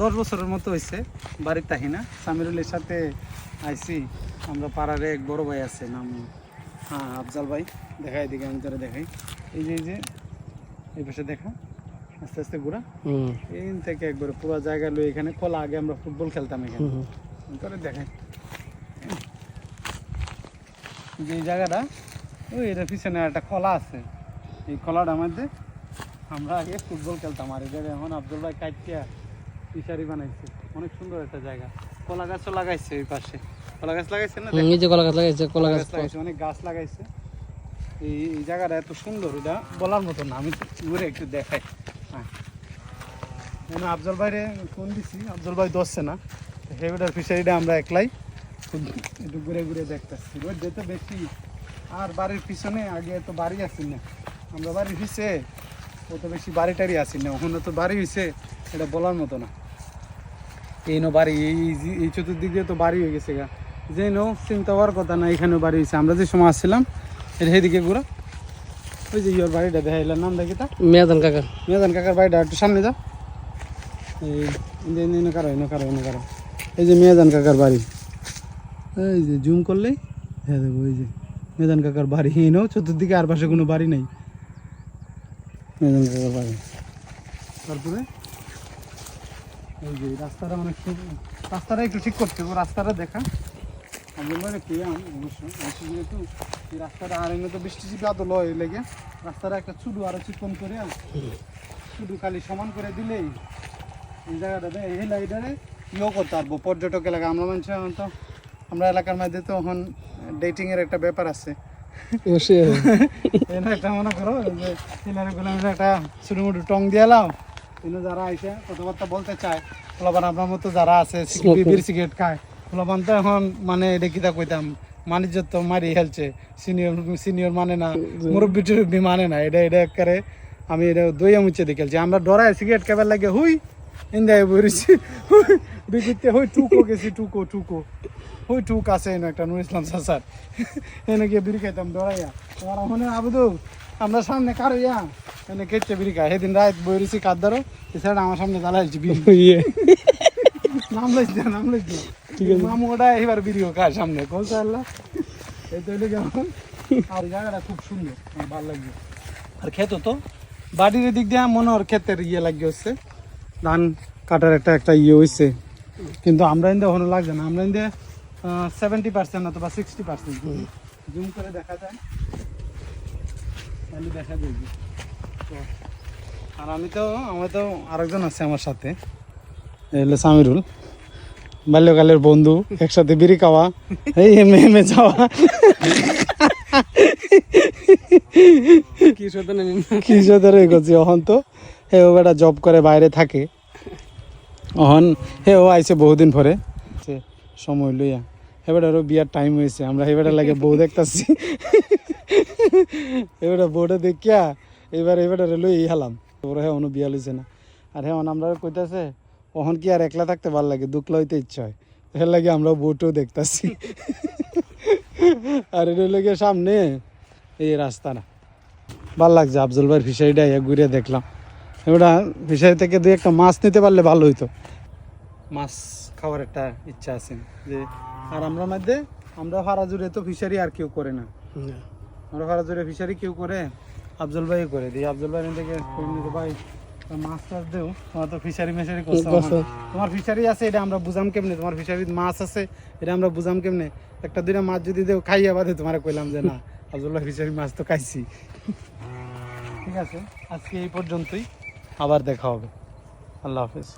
দশ বছরের মতো হয়েছে বাড়ির তাহি না। সামিরুলের সাথে আইসি আমরা পাড়ার এক বড় ভাই আছে নাম হ্যাঁ আফজাল ভাই। দেখাই দিকে আমি তোরা দেখাই। এই যে এই যে এই পাশে দেখা। আস্তে আস্তে ঘোরা। এই থেকে একবারে পুরো জায়গা লই এখানে খোলা আগে আমরা ফুটবল খেলতাম এখানে। করে দেখাই। যে জায়গাটা ওই এটা পিছনে একটা খোলা আছে। এই খোলাটার মধ্যে আমরা আগে ফুটবল খেলতাম। আর এই জায়গায় এখন আব্দুল ভাই কাটিয়া ফিশারি বানাইছে। অনেক সুন্দর একটা জায়গা। কলা গাছও লাগাইছে ওই পাশে। কলা গাছ লাগাইছে না এই যে কলা গাছ লাগাইছে কলা গাছ লাগাইছে অনেক গাছ লাগাইছে। এই জায়গাটা এত সুন্দর এটা বলার মতো না আমি ঘুরে একটু দেখাই। হ্যাঁ। আফজল ভাইরে ফোন দিছি আফজল ভাই না। হেভিটার ফিশারিটা আমরা একলাই একটু ঘুরে ঘুরে দেখতেছি। রোদ যেতে বেশি আর বাড়ির পিছনে আগে তো বাড়ি আসি না। আমরা বাড়ির পিছে অত বেশি বাড়ি টাড়ি আসি না। ওখানে তো বাড়ি হয়েছে এটা বলার মতো না। এই নো বাড়ি এই এই- চতুর্দিক দিয়ে তো বাড়ি হয়ে গেছে গা। যে নো চিন্তা হওয়ার কথা না এখানেও বাড়ি হয়েছে। আমরা যে সময় আসছিলাম এটা সেইদিকে ঘুরা। ওই যে ইয়োর বাড়িটা দেখা এলার নাম দেখি তা? মেয়াদান কাকা। মেয়াদান কাকার বাড়িটা একটু সামনে যা। এই কারও ইনো কারও ইনো কারও। এই যে মেয়াদান কাকার বাড়ি। এই যে জুম করলেই হ্যাঁ দেখো ওই যে মেজান কাকার বাড়ি। এনো চতুর্দিকে আর পাশে কোনো বাড়ি নেই। মেজান কাকার বাড়ি। তারপরে? যে রাস্তাটা খুব রাস্তাটা একটু ঠিক করতে হবে রাস্তাটা দেখা। আমি মানে কি যেহেতু এই রাস্তাটা আর এনে তো বৃষ্টি চিপে লয় লেগে রাস্তাটা একটা চুডু আরও চিকন করে শুধু খালি সমান করে দিলেই এই জায়গাটাতে এই লাইটারে ইয়েও করতে পারব। পর্যটক এলাকা আমরা মানুষ এখন তো আমরা এলাকার মধ্যে তো এখন ডেটিং এর একটা ব্যাপার আছে। এটা একটা মনে করো যে একটা ছোটো মোটো টং দিয়ালাম কিন্তু যারা আইসে কথাবার্তা বলতে চায় আপনার মতো যারা আছে বিড়ি সিগারেট খায় তো এখন মানে এটা কিতা কইতাম মানিজ্য তো মারি খেলছে সিনিয়র সিনিয়র মানে না মুরব্বী টুরব্বি মানে না এটা এটা করে আমি এটা দইয়া মুচ্ছে দিয়ে খেলছি। আমরা ডরায় সিগারেট খাবার লাগে হুই ইন্দায় বইছি বিকিতে হই টুকো গেছি টুকো টুকো। হই টুক আছে এনে একটা নুর ইসলাম সাসার এনে গিয়ে বিড়ি খাইতাম ডরাইয়া। তোমার মনে আবুদু আমরা সামনে কারও ইয়া এনে খেতে বিড়ি খাই সেদিন রাত বইরেছি কাদ্দারও এছাড়া আমার সামনে জ্বালাইছি বিড়ি। ইয়ে। নাম লইছি না নাম লইছি। ঠিক আছে। মামু ওটা এবার বিড়িও খায় সামনে কলসা আল্লাহ। এই তো কেমন? আর জায়গাটা খুব সুন্দর ভালো লাগবে আর খেত তো বাড়ির দিক দিয়ে মনে হয় ক্ষেতের ইয়ে লাগিয়ে হচ্ছে। ধান কাটার একটা একটা ইয়ে হয়েছে কিন্তু আমরা ইন্দে ওখানে লাগছে না আমরা ইন্দে সেভেন্টি পার্সেন্ট অথবা সিক্সটি পার্সেন্ট জুম করে দেখা যায়। তাহলে দেখা যায়। আর আমি তো আমার তো আরেকজন আছে আমার সাথে। এই সামিরুল। বাল্যকালের বন্ধু একসাথে বিড়ি খাওয়া এই এমে এমে যাওয়া। কি সত্য না কি ধরে করছি অহন তো হে ও বেটা জব করে বাইরে থাকে। অহন হে ও আইছে বহুদিন পরে। সময় লইয়া। এবারও বিয়ার টাইম হয়েছে আমরা এবারে লাগে বউ দেখতাছি। এবারে বউটা দেখিয়া এবার এবারে লই হালাম। ওরা হ্যাঁ অনু বিয়া লইছে না। আর হ্যাঁ আমরা কইতাছে অহন কি আর একলা থাকতে ভালো লাগে? দুকলা হইতে ইচ্ছা হয়। এর লাগে আমরা বউটাও দেখতাছি। আর এটা লাগে সামনে এই রাস্তা না ভালো লাগছে আফজল ভাইয়ের ফিশারিটা ইয়ে ঘুরে দেখলাম। এবার ফিশারি থেকে দুই একটা মাছ নিতে পারলে ভালো হইতো। মাছ খাওয়ার একটা ইচ্ছা আছে যে আর আমরা মধ্যে আমরা ফারা জুড়ে তো ফিশারি আর কেউ করে না। আমরা ফারা জুড়ে ফিশারি কেউ করে আফজল ভাই করে দিই। আফজল ভাই থেকে নিতে ভাই মাছ টাছ দেও তোমার তো ফিশারি মেশারি করছ। তোমার ফিশারি আছে এটা আমরা বুঝাম কেমনে? তোমার ফিশারির মাছ আছে এটা আমরা বুঝাম কেমনে? একটা দুইটা মাছ যদি দেও খাইয়া বাদে তোমার কইলাম যে না আফজল ভাই ফিশারি মাছ তো খাইছি। ঠিক আছে আজকে এই পর্যন্তই। আবার দেখা হবে। আল্লাহ হাফেজ।